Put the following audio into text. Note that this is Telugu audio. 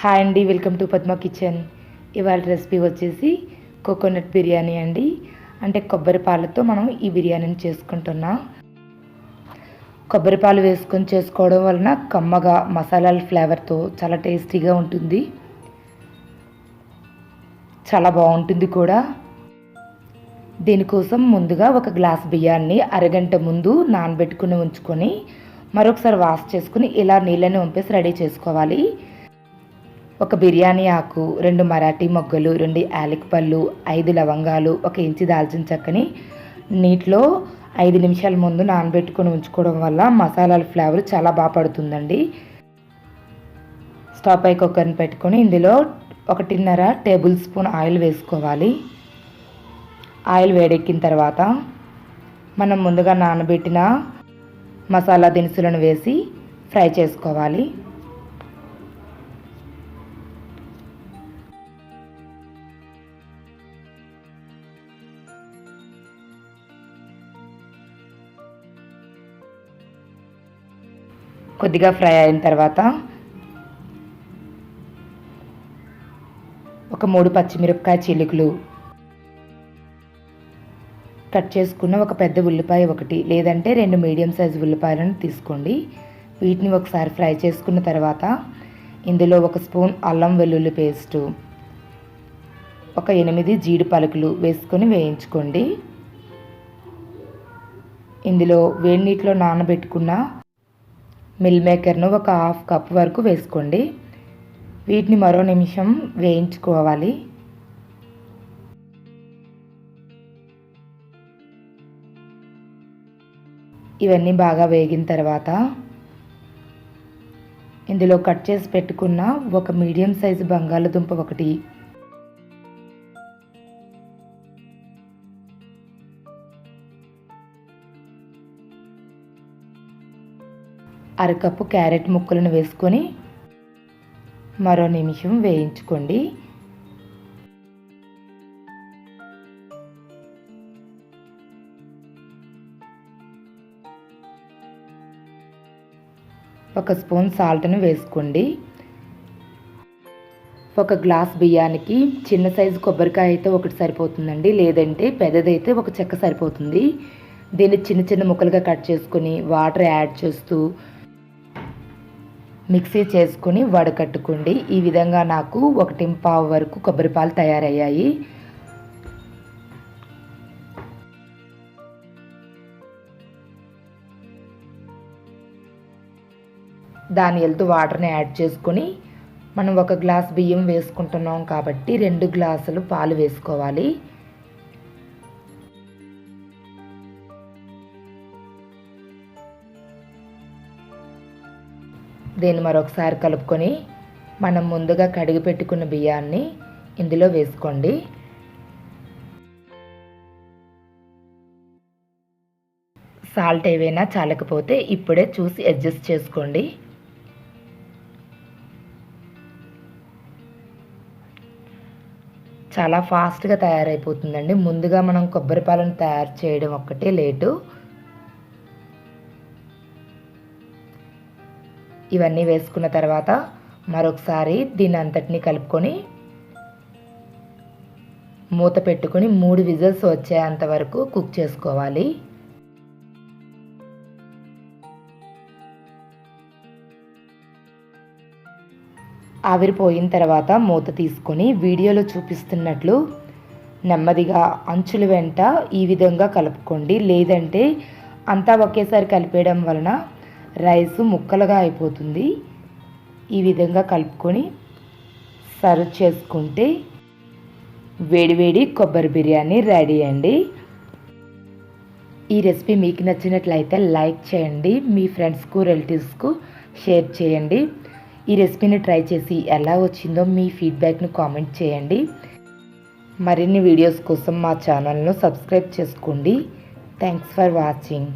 హాయ్ అండి వెల్కమ్ టు పద్మ కిచెన్. ఇవాళ రెసిపీ వచ్చేసి కోకోనట్ బిర్యానీ అండి. అంటే కొబ్బరి పాలతో మనం ఈ బిర్యానీని చేసుకుంటున్నాం. కొబ్బరి పాలు వేసుకొని చేసుకోవడం వలన కమ్మగా మసాలాల ఫ్లేవర్తో చాలా టేస్టీగా ఉంటుంది. చాలా బాగుంటుంది కూడా. దీనికోసం ముందుగా ఒక గ్లాస్ బియ్యాన్ని అరగంట ముందు నానబెట్టుకుని ఉంచుకొని మరొకసారి వాష్ చేసుకుని ఇలా నీళ్ళని వంపేసి రెడీ చేసుకోవాలి. ఒక బిర్యానీ ఆకు రెండు మరాఠీ మొగ్గలు రెండు పళ్ళు ఐదు లవంగాలు ఒక ఇంచి దాల్చిన చెక్కని నీటిలో ఐదు నిమిషాల ముందు నానబెట్టుకొని ఉంచుకోవడం వల్ల మసాలాల ఫ్లేవర్ చాలా బాగా పడుతుందండి. స్టవ్ పై కుక్కర్ని పెట్టుకొని ఇందులో ఒకటిన్నర టేబుల్ స్పూన్ ఆయిల్ వేసుకోవాలి. ఆయిల్ వేడెక్కిన తర్వాత మనం ముందుగా నానబెట్టిన మసాలా దినుసులను వేసి ఫ్రై చేసుకోవాలి. కొద్దిగా ఫ్రై అయిన తర్వాత ఒక మూడు పచ్చిమిరపకాయ చిలుకలు కట్ చేసుకున్న ఒక పెద్ద ఉల్లిపాయ ఒకటి లేదంటే రెండు మీడియం సైజు ఉల్లిపాయలను తీసుకోండి. వీటిని ఒకసారి ఫ్రై చేసుకున్న తర్వాత ఇందులో ఒక స్పూన్ అల్లం వెల్లుల్లి పేస్టు ఒక ఎనిమిది జీడి పలుకులు వేసుకొని వేయించుకోండి. ఇందులో వేడి నీటిలో నానబెట్టుకున్న మిల్ మేకర్ను ఒక హాఫ్ కప్ వరకు వేసుకోండి. వీటిని మరో నిమిషం వేయించుకోవాలి. ఇవన్నీ బాగా వేగిన తర్వాత ఇందులో కట్ చేసి పెట్టుకున్న ఒక మీడియం సైజు బంగాళదుంప ఒకటి అరకప్పు క్యారెట్ ముక్కలను వేసుకొని మరో నిమిషం వేయించుకోండి. ఒక స్పూన్ సాల్ట్ను వేసుకోండి. ఒక గ్లాస్ బియ్యానికి చిన్న సైజు కొబ్బరికాయ అయితే ఒకటి సరిపోతుందండి లేదంటే పెద్దదైతే ఒక చెక్క సరిపోతుంది. దీన్ని చిన్న చిన్న ముక్కలుగా కట్ చేసుకొని వాటర్ యాడ్ చేస్తూ మిక్సీ చేసుకొని వడకట్టుకోండి ఈ విధంగా నాకు ఒకటి పావు వరకు కొబ్బరి పాలు తయారయ్యాయి. దాని వెళ్తూ వాటర్ని యాడ్ చేసుకొని మనం ఒక గ్లాస్ బియ్యం వేసుకుంటున్నాం కాబట్టి రెండు గ్లాసులు పాలు వేసుకోవాలి. దీన్ని మరొకసారి కలుపుకొని మనం ముందుగా కడిగి పెట్టుకున్న బియ్యాన్ని ఇందులో వేసుకోండి. సాల్ట్ ఏవైనా చాలకపోతే ఇప్పుడే చూసి అడ్జస్ట్ చేసుకోండి. చాలా ఫాస్ట్గా తయారైపోతుందండి. ముందుగా మనం కొబ్బరి పాలను తయారు చేయడం ఒక్కటే లేటు. ఇవన్నీ వేసుకున్న తర్వాత మరొకసారి దీని అంతటిని కలుపుకొని మూత పెట్టుకొని మూడు విజిల్స్ వచ్చేంత వరకు కుక్ చేసుకోవాలి. ఆవిరిపోయిన తర్వాత మూత తీసుకొని వీడియోలో చూపిస్తున్నట్లు నెమ్మదిగా అంచుల వెంట ఈ విధంగా కలుపుకోండి. లేదంటే అంతా ఒకేసారి కలిపేయడం వలన రైస్ ముక్కలుగా అయిపోతుంది. ఈ విధంగా కలుపుకొని సర్వ్ చేసుకుంటే వేడివేడి కొబ్బరి బిర్యానీ రెడీ అండి. ఈ రెసిపీ మీకు నచ్చినట్లయితే లైక్ చేయండి మీ ఫ్రెండ్స్కు రిలేటివ్స్కు షేర్ చేయండి. ఈ రెసిపీని ట్రై చేసి ఎలా వచ్చిందో మీ ఫీడ్బ్యాక్ను కామెంట్ చేయండి. మరిన్ని వీడియోస్ కోసం మా ఛానల్ను సబ్స్క్రైబ్ చేసుకోండి. Thanks for watching.